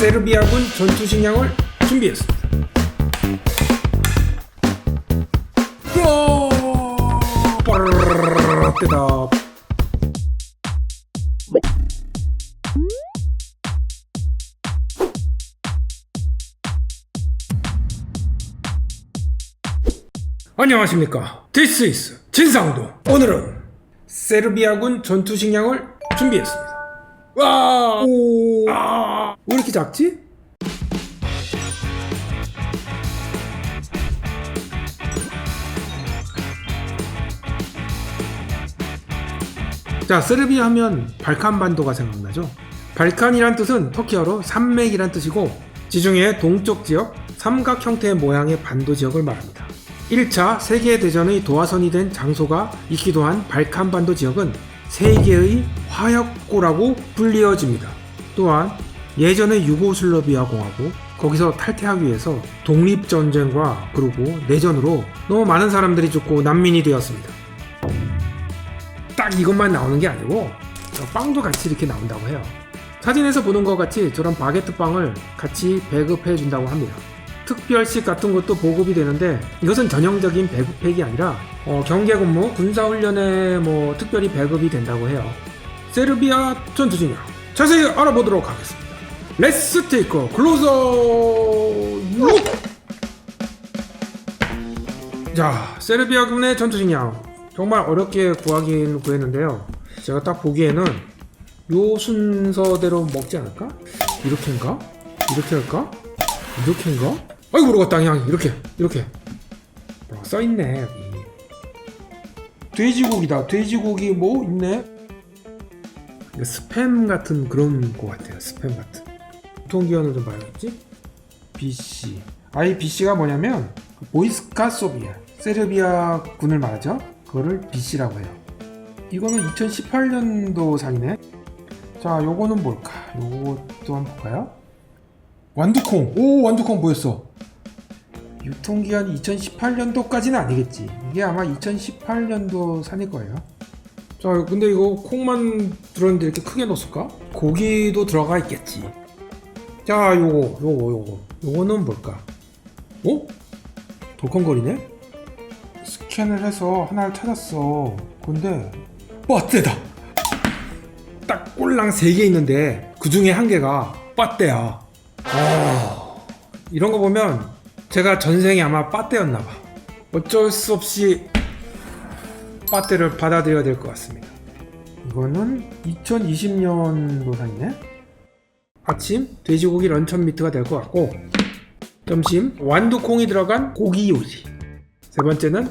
세르비아군 전투 식량을 준비했습니다. 고! 뜨다. 안녕하십니까. Is 진상도. 오늘은 세르비아군 전투 식량을 준비했습니다. 와! 오! 아! 왜 이렇게 작지? 자, 세르비아 하면 발칸 반도가 생각나죠? 발칸이란 뜻은 터키어로 산맥이란 뜻이고 지중해 동쪽 지역 삼각 형태의 모양의 반도 지역을 말합니다. 1차 세계대전의 도화선이 된 장소가 있기도 한 발칸반도 지역은 세계의 화약고라고 불리어집니다. 또한 예전의 유고슬라비아 공화국 거기서 탈퇴하기 위해서 독립전쟁과 그리고 내전으로 너무 많은 사람들이 죽고 난민이 되었습니다. 딱 이것만 나오는 게 아니고 저 빵도 같이 이렇게 나온다고 해요. 사진에서 보는 것 같이 저런 바게트 빵을 같이 배급해 준다고 합니다. 특별식 같은 것도 보급이 되는데 이것은 전형적인 배급팩이 아니라 어, 경계 근무, 군사 훈련에 뭐 특별히 배급이 된다고 해요. 세르비아 전투 진영 자세히 알아보도록 하겠습니다. 렛츠 테이크 클로저 룩! 자, 세르비아 군의 전투식량 정말 어렵게 구하긴 구했는데요. 제가 딱 보기에는 요 순서대로 먹지 않을까? 이렇게인가? 이렇게 할까? 이렇게인가? 아이고 모르겠다. 그냥 이렇게 이렇게. 뭐 써있네 여기. 돼지고기다. 돼지고기 뭐 있네? 스팸 같은 그런 거 같아요. 스팸 같은. 유통기한을 좀 봐야겠지? BC 아이 BC가 뭐냐면 보이스카 소비아. 세르비아 군을 말하죠? 그거를 BC라고 해요. 이거는 2018년도 산이네. 자 요거는 뭘까? 요것도 한번 볼까요 완두콩. 오 완두콩 보였어? 유통기한 2018년도까지는 아니겠지. 이게 아마 2018년도 산일 거예요. 자 근데 이거 콩만 들었는데 이렇게 크게 넣었을까? 고기도 들어가 있겠지. 자 요거 요거 요거. 요거는 뭘까? 어? 덜컹거리네? 스캔을 해서 하나를 찾았어. 근데 빠떼다. 딱 꼴랑 3개 있는데 그 중에 한 개가 빠떼야 아, 이런 거 보면 제가 전생에 아마 빠떼였나 봐. 어쩔 수 없이 빠떼를 받아들여야 될 것 같습니다. 이거는 2020년도 산이네. 아침 돼지고기 런천 미트가 될 것 같고 점심 완두콩이 들어간 고기 요리. 세 번째는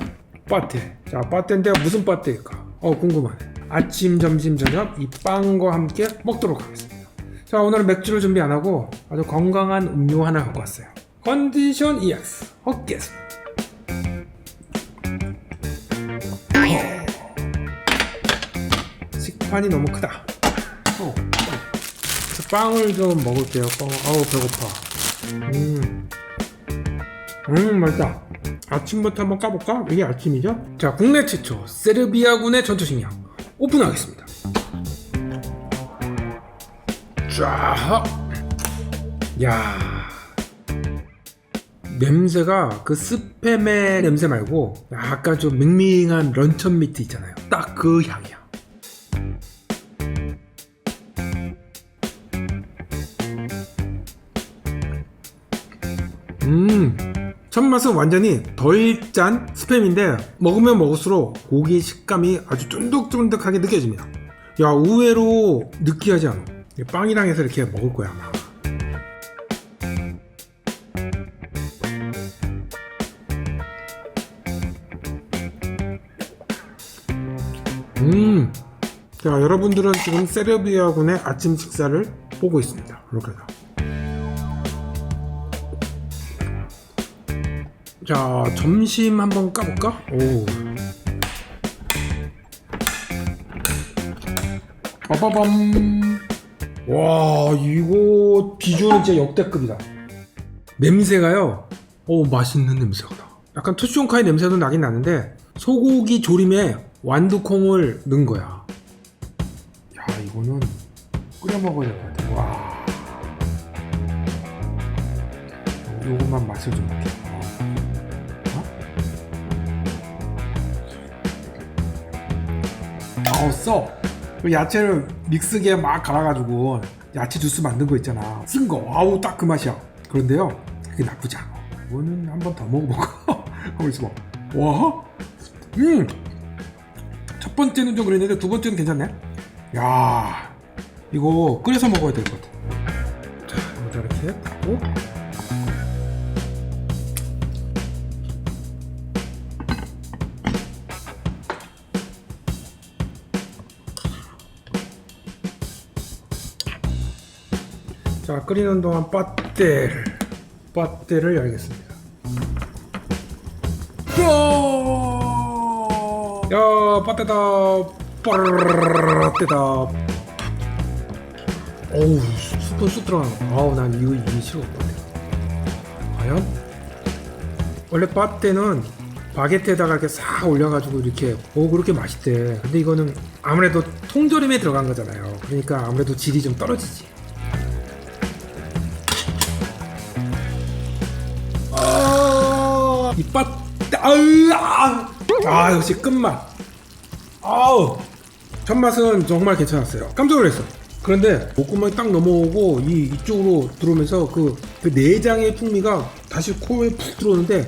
빠떼. 자 빠떼인데 무슨 빠떼일까? 어 궁금하네. 아침 점심 저녁 이 빵과 함께 먹도록 하겠습니다. 자 오늘은 맥주를 준비 안 하고 아주 건강한 음료 하나 갖고 왔어요 컨디션 EX 헛개수 식판이 너무 크다 어. 빵을 좀 먹을게요 빵. 아우 배고파 음. 음 맛있다 아침부터 한번 까볼까? 이게 아침이죠? 자 국내 최초 세르비아군의 전투식량 오픈하겠습니다 쫙. 야. 냄새가 그 스팸의 냄새 말고 약간 좀 밍밍한 런천 미트 있잖아요. 딱 그 향이야. 음. 첫 맛은 완전히 덜 짠 스팸인데 먹으면 먹을수록 고기 식감이 아주 쫀득쫀득하게 느껴집니다. 야 의외로 느끼하지 않아. 빵이랑 해서 이렇게 먹을 거야 아마. 음. 자 여러분들은 지금 세르비아군의 아침 식사를 보고 있습니다. 이렇게 해서. 자 점심 한번 까볼까? 오. 빠바밤. 와 이거 비주얼은 진짜 역대급이다 냄새가요 오 맛있는 냄새가 나 약간 투숑카의 냄새도 나긴 나는데 소고기 조림에 완두콩을 넣은 거야 야 이거는 끓여 먹어야 될 것 같아 와 요것만 맛을 좀 볼게요. 어? 어? 어, 써. 그 야채를 믹스기에 막 갈아가지고 야채 주스 만든 거 있잖아. 쓴 거. 아우, 딱 그 맛이야. 그런데요, 그게 나쁘지 않아. 이거는 한 번 더 먹어보고. 하고 있어. 와? 음! 첫 번째는 좀 그랬는데 두 번째는 괜찮네. 야, 이거 끓여서 먹어야 될 것 같아. 자, 이렇게 하고. 자, 끓이는 동안 빠떼를 빠떼를 열겠습니다. 야, 야, 빠떼다, 빠떼다. 어우, 스푼 쑥 들어가는 거. 아우, 난 이거 이게 싫었거든. 과연? 원래 빠떼는 바게트에다가 이렇게 싹 올려가지고 이렇게 오 그렇게 맛있대. 근데 이거는 아무래도 통조림에 들어간 거잖아요. 그러니까 아무래도 질이 좀 떨어지지. 이빠, 아으, 아, 아, 역시 끝맛. 아우, 첫 맛은 정말 괜찮았어요. 깜짝 놀랐어. 그런데 목구멍이 딱 넘어오고 이 이쪽으로 들어오면서 그, 그 내장의 풍미가 다시 코에 푹 들어오는데,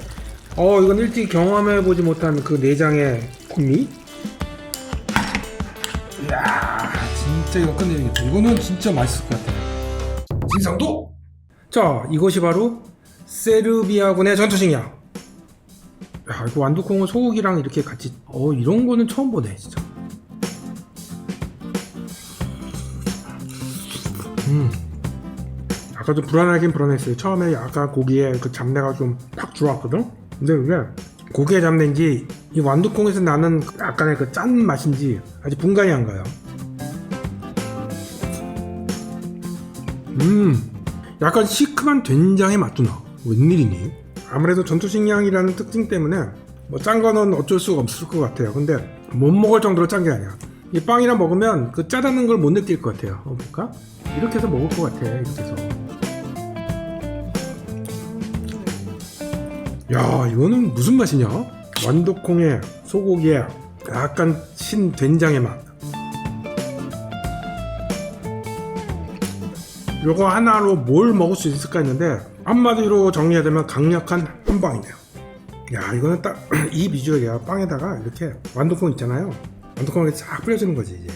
어, 이건 일찍 경험해 보지 못한 그 내장의 풍미. 이야, 진짜 이거 끝내야겠다. 이거는 진짜 맛있을 것 같아. 진상도? 자, 이것이 바로 세르비아군의 전투식량. 야, 이거 완두콩은 소고기랑 이렇게 같이 어 이런 거는 처음 보네 진짜. 음. 아까 좀 불안하긴 불안했어요. 처음에 약간 고기에 그 잡내가 좀 팍 들어왔거든. 근데 이게 고기의 잡내인지 이 완두콩에서 나는 약간의 그 짠 맛인지 아직 분간이 안 가요. 음, 약간 시큼한 된장의 맛도 나. 웬일이니? 아무래도 전투식량이라는 특징 때문에 뭐 짠 거는 어쩔 수가 없을 것 같아요. 근데 못 먹을 정도로 짠 게 아니야. 이 빵이랑 먹으면 그 짜다는 걸 못 느낄 것 같아요. 어, 볼까? 이렇게 해서 먹을 것 같아. 이렇게 해서. 야, 이거는 무슨 맛이냐? 완두콩에 소고기에 약간 신 된장의 맛. 요거 하나로 뭘 먹을 수 있을까 했는데 한마디로 정리하자면 강력한 한방이네요. 야 이거는 딱 이 비주얼이야. 빵에다가 이렇게 완두콩 있잖아요. 완두콩을 이렇게 싹 뿌려주는 거지 이제.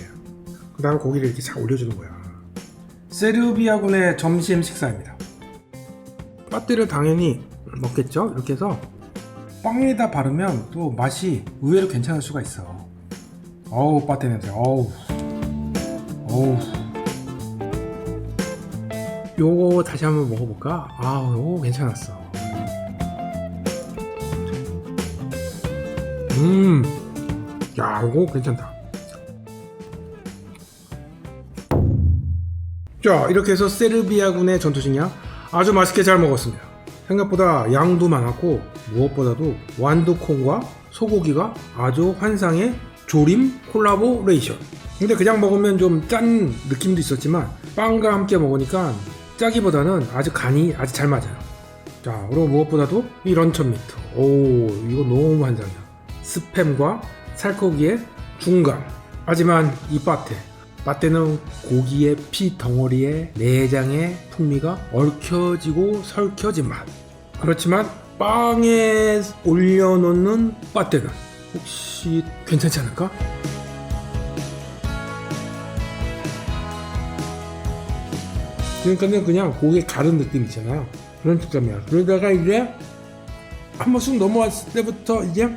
그 다음에 고기를 이렇게 싹 올려주는 거야. 세르비아군의 점심 식사입니다. 빠띠를 당연히 먹겠죠. 이렇게 해서 빵에다 바르면 또 맛이 의외로 괜찮을 수가 있어. 어우 빠띠 냄새. 어우. 어우. 요거 다시 한번 먹어볼까? 아, 요거 괜찮았어. 음, 야, 이거 괜찮다. 자, 이렇게 해서 세르비아군의 전투식량 아주 맛있게 잘 먹었습니다. 생각보다 양도 많았고 무엇보다도 완두콩과 소고기가 아주 환상의 조림 콜라보레이션. 근데 그냥 먹으면 좀 짠 느낌도 있었지만 빵과 함께 먹으니까 짜기보다는 아주 간이 아주 잘 맞아요. 자, 그리고 무엇보다도 이 런천 미트. 오, 이거 너무 환상이야. 스팸과 살코기의 중간. 하지만 이 빠테. 빠테는 고기의 피 덩어리에 내장의 풍미가 얽혀지고 설켜진 맛. 그렇지만 빵에 올려놓는 빠테는 혹시 괜찮지 않을까? 그러니까는 그냥 고기에 가른 느낌 있잖아요. 그런 식감이야. 그러다가 이제 한번쑥 넘어왔을 때부터 이제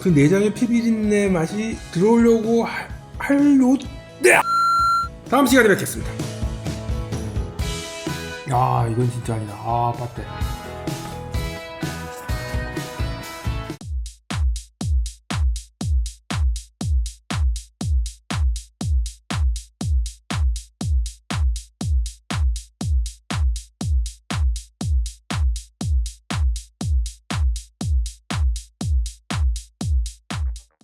그 내장의 피비린내 맛이 들어오려고 하- 할요 네! 다음 시간에 뵙겠습니다. 야 이건 진짜 아니다. 아 빠떼.